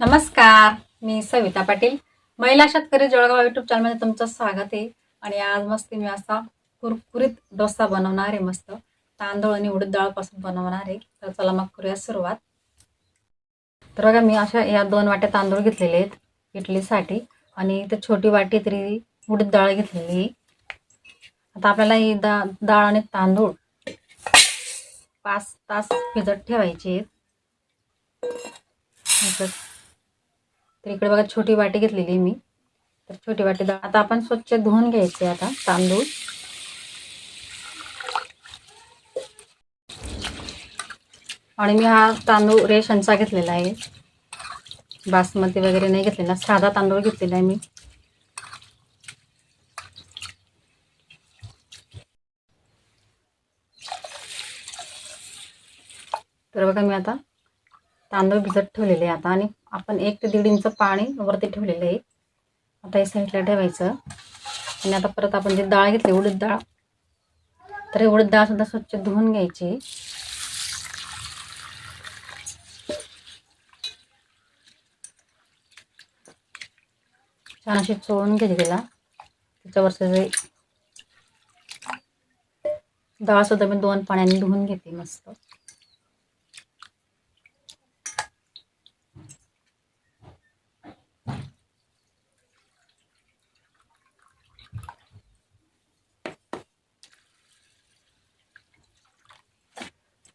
नमस्कार मी सविता पाटील. महिला शेतकरी जळगाव युट्यूब चॅनलमध्ये तुमचं स्वागत आहे. आणि आज मस्त मी असा कुरकुरीत डोसा बनवणार आहे मस्त. तांदूळ आणि उडीद डाळपासून बनवणार आहे. तर चला मग करूया सुरुवात. तर बघा मी अशा या दोन वाट्या तांदूळ घेतलेले आहेत इडलीसाठी. आणि इथे छोटी वाटी तरी उडीद डाळ घेतलेली आता आपल्याला ही दा डाळ आणि तांदूळ पाच तास भिजत ठेवायचे आहेत. तर इकडे बघा छोटी वाटी घेतलेली आहे मी. तर छोटी वाटी डाळ आता आपण स्वच्छ धुवून घ्यायचे आता तांदूळ. आणि मी हा तांदूळ रेशनचा घेतलेला आहे. बासमती वगैरे नाही घेतलेला साधा तांदूळ घेतलेला आहे मी. तर बघा मी आता तांदूळ भिजत ठेवलेले आता आणि आपण एक ते दीड इंच पाणी वरती ठेवलेलं आहे. आता हे साईडला ठेवायचं. आणि आता परत आपण जे डाळ घेतली उडीद डाळ तर ही उडीद डाळ सुद्धा स्वच्छ धुवून घ्यायची. छान अशी चोळून घ्यायची तिला त्याच्यावरचं जे डाळ सुद्धा मी दोन पाण्याने धुवून घेते मस्त.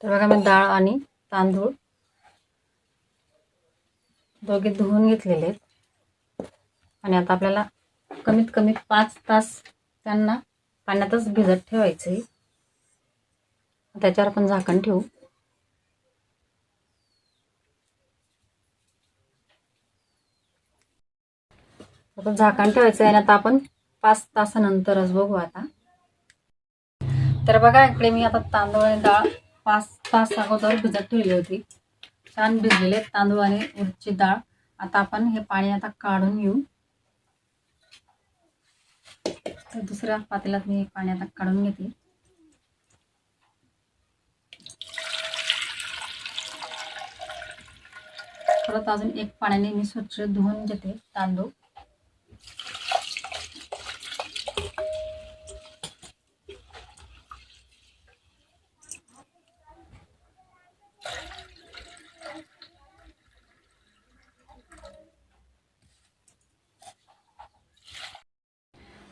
तर बघा मी डाळ आणि तांदूळ दोघे धुवून घेतलेले आहेत. आणि आता आपल्याला कमीत कमी पाच तास त्यांना पाण्यातच भिजत ठेवायचं आहे त्याच्यावर आपण झाकण ठेवू. आता झाकण ठेवायचं आहे आणि आता आपण पाच तासानंतरच बघू आता. तर बघा इकडे मी आता तांदूळ आणि डाळ पाच तास अगोदर भिजत ठेवली होती. छान भिजलेले तांदूळ आणि उडीदची डाळ. आता आपण हे पाणी आता काढून घेऊ. तर दुसऱ्या पातेल्यात मी हे पाणी आता काढून घेते. परत अजून एक पाण्याने मी स्वच्छ धुवून घेते तांदूळ.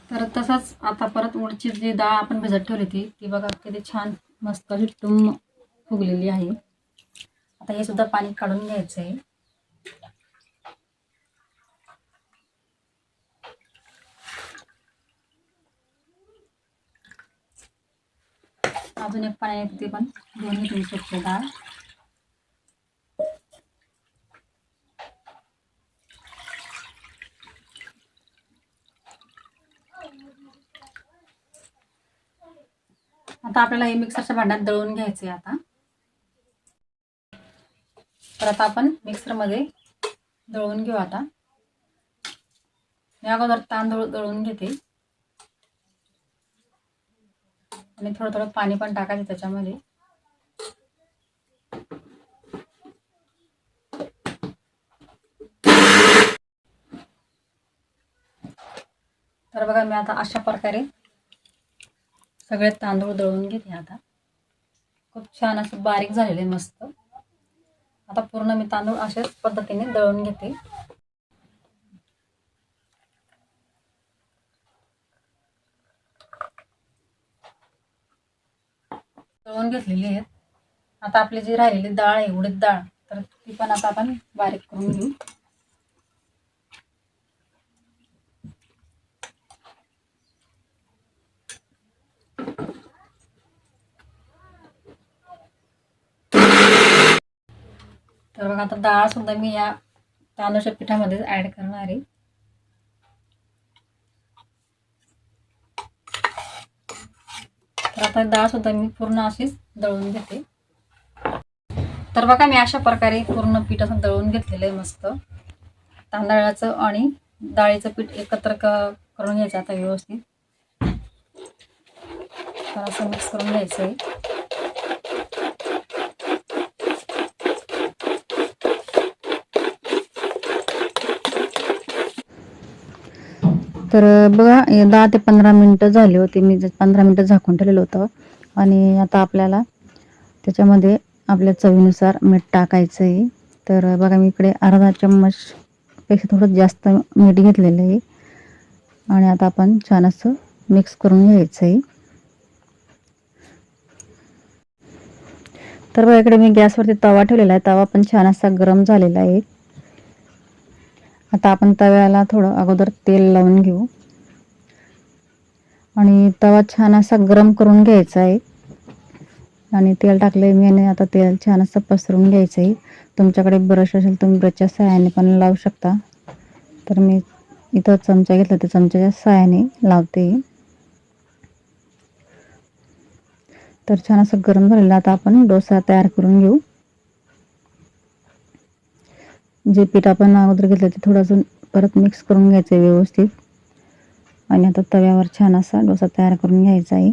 तर तसंच आता परत उडची जी डाळ आपण भिजत ठेवली होती ती बघा किती छान मस्त अशी फुगलेली आहे. आता हे सुद्धा पाणी काढून घ्यायचं आहे. अजून एक पाणी ते पण दोन्ही तुम्ही शकतो डाळ. आता आपल्याला हे मिक्सरच्या भांड्यात दळून घ्यायचे आता. तर आता आपण मिक्सरमध्ये दळून घेऊ आता. मी अगोदर तांदूळ दळून घेते. आणि थोडं थोडं पाणी पण टाकायचं त्याच्यामध्ये. तर बघा मी आता अशा प्रकारे सगळे तांदूळ दळून घेते आता. खूप छान असं बारीक झालेले मस्त. आता पूर्ण मी तांदूळ अशाच पद्धतीने दळून घेते. दळून घेतलेली आहेत. आता आपली जी राहिलेली डाळ आहे उडीद डाळ तर ती पण आता आपण बारीक करून घेऊ. तर बघा आता डाळ सुद्धा मी या तांदूळच्या पिठामध्येच ऍड करणार आहे. तर आता डाळ सुद्धा मी पूर्ण अशीच दळून घेते. तर बघा मी अशा प्रकारे पूर्ण पीठ असं दळून घेतलेलं आहे मस्त. तांदळाचं आणि डाळीचं पीठ एकत्र क करून घ्यायचं आता व्यवस्थित. तर असं मिक्स करून घ्यायचं आहे तर बघा हे दहा ते पंधरा मिनटं झाली होती. मी पंधरा मिनटं झाकून ठेवलेलं होतं. आणि आता आपल्याला त्याच्यामध्ये आपल्या चवीनुसार मीठ टाकायचं आहे तर बघा मी इकडे अर्धा चम्मच पेक्षा थोडं जास्त मीठ घेतलेलं आहे. आणि आता आपण छान असं मिक्स करून घ्यायचं आहे तर बघा इकडे मी गॅसवरती तवा ठेवलेला आहे. तवा पण छान असा गरम झालेला आहे. आता आपण तव्याला थोडं अगोदर तेल लावून घेऊ. आणि तवा छान असा गरम करून घ्यायचा आहे. आणि तेल टाकले मी आणि आता तेल छान असं पसरून घ्यायचं आहे. तुमच्याकडे ब्रश असेल तुम्ही ब्रशच्या सहाय्याने पण लावू शकता. तर मी इथं चमचा घेतला तर चमच्याच्या सहाय्याने लावते. तर छान असं गरम झालेलं आता आपण डोसा तयार करून घेऊ. जे पीठ आपण अगोदर घेतलं ते थोडंसं परत मिक्स करून घ्यायचं आहे व्यवस्थित. आणि आता तव्यावर छान असा डोसा तयार करून घ्यायचा आहे.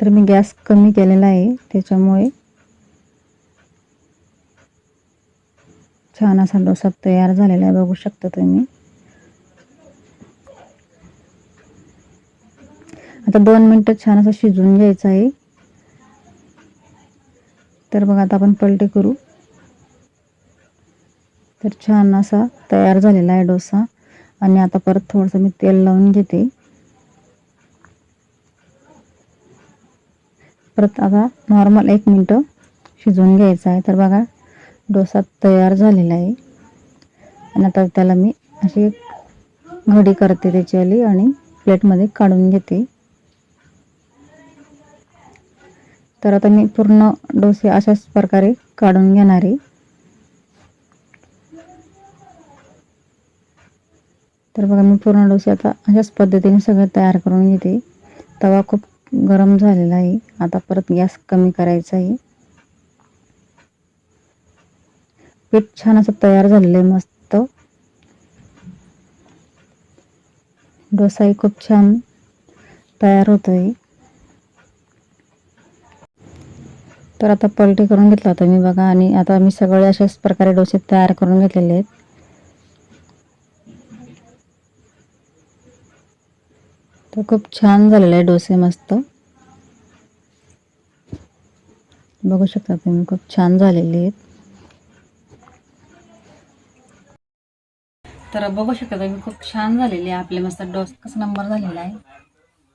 तर मी गॅस कमी केलेला आहे त्याच्यामुळे छान असा डोसा तयार झालेला आहे बघू शकता तुम्ही. आता दोन मिनटं छान असं शिजवून घ्यायचं आहे. तर बघा आता आपण पलटी करू. तर छान असा तयार झालेला आहे डोसा. आणि आता परत थोडंसं मी तेल लावून घेते. परत आता नॉर्मल एक मिनटं शिजवून घ्यायचं आहे. तर बघा डोसा तयार झालेला आहे. आणि आता त्याला मी अशी घडी करते त्याच्यावाली आणि प्लेटमध्ये काढून घेते. तर आता मी पूर्ण डोसे अशाच प्रकारे काढून घेणार आहे. तर बघा मी पूर्ण डोसे आता अशाच पद्धतीने सगळं तयार करून घेते. तवा खूप गरम झालेला आहे. आता परत गॅस कमी करायचा आहे. पीठ छान असं तयार झालेलं आहे मस्त. डोसाही खूप छान तयार होतोय. तर आता पलटी करून घेतला होता मी बघा आणि आता मी सगळे अशाच प्रकारे डोसे तयार करून घेतलेले आहेत. तर खूप छान झालेले आहे डोसे मस्त. बघू शकता तुम्ही खूप छान झालेले आहेत. तर बघू शकता तुम्ही खूप छान झालेले आहे आपले मस्त डोस. कसा नंबर झालेला आहे.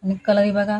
आणि कलरही बघा.